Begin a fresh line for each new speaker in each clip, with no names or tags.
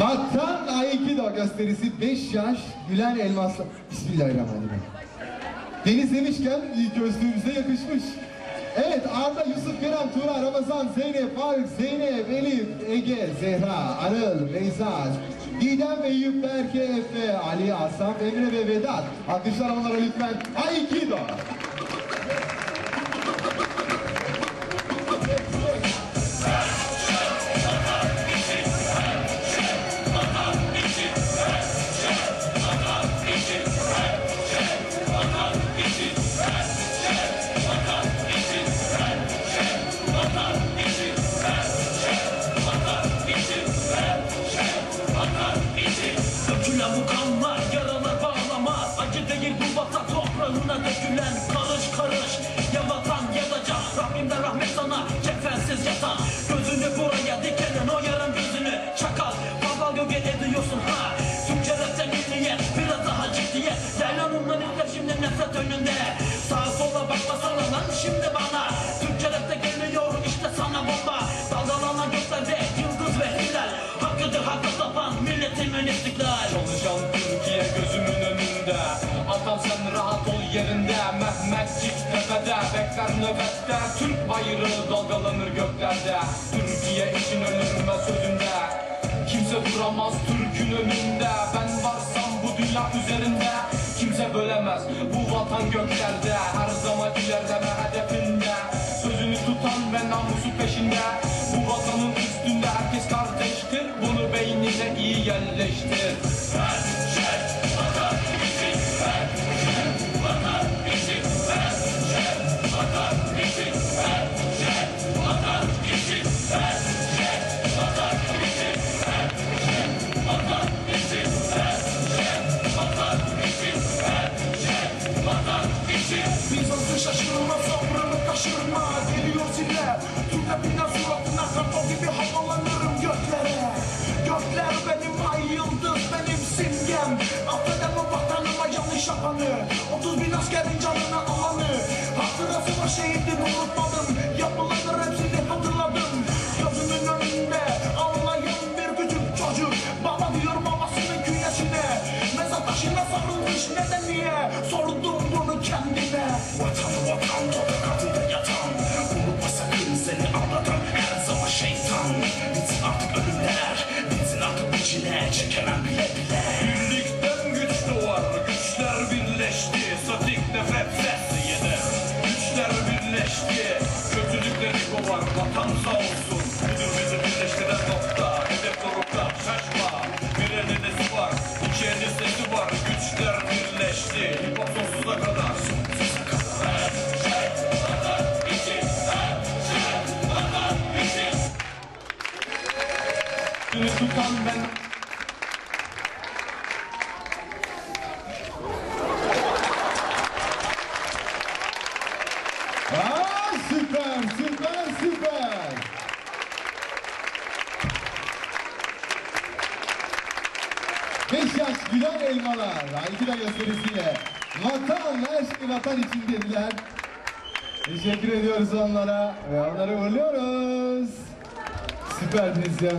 Vatan Aikido gösterisi 5 yaş Gülen Elmaslı. Bismillahirrahmanirrahim. Deniz demişken gözlüğümüze yakışmış. Evet Arda, Yusuf, Kerem, Tuğra, Ramazan, Zeynep, Faruk, Zeynep, Elif, Ege, Zehra, Arıl, Beyza, Didem, Eyüp, Berke, Efe, Ali, Asaf, Emre ve Vedat. Alkışlar onlara lütfen. Aikido.
Dökülen Karış karış ya vatan ya da can Rabbimden rahmet sana kefensiz yatan
Mehmetçik tepede Bekler nöbette. Türk bayrağı dalgalanır göklerde. Türkiye için ölürüm ve sözümde Kimse duramaz Türk'ün önünde. Ben varsam bu dünya üzerinde. Kimse bölemez bu vatan göklerde. Her
Bizans'ın şaşırma sabrını taşırma Geliyor ziller Türkler biner suratına kartal gibi havalanırım göklere. Gökler benim ay yıldız benim simgem. Affedemem vatanıma yanlış yapanı 30 bin askerin canını alanı. Hatırası var şehidini unutmadım. Yapılanır Çekemem bile bile
Birlikten güç doğar, güçler birleşti. Statik nefret sesi yener Güçler birleşti, kötülükleri kovar Vatan sağ olsun, budur bizi birleştiren nokta. Hedef dorukta, şaşma, bir eliniz var İki elin sesi var, güçler birleşti. Hip hop sonsuza kadar, sonsuza kadar tutan ben
Aa, süper, süper, süper. Beş yaş Gülen Elmalar, Aikido gösterisiyle vatan, her şey vatan için dediler. Teşekkür ediyoruz onlara ve onları uğurluyoruz. Süperdiniz ya.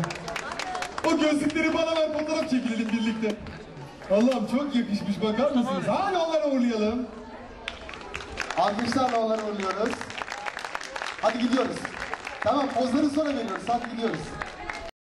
O gözlükleri bana ver, fotoğraf çekilelim birlikte. Allah'ım çok yakışmış, bakar mısınız? Hadi onları uğurlayalım. Alkışlarla onları uğurluyoruz. Hadi gidiyoruz. Tamam pozları sonra veriyoruz. Hadi gidiyoruz.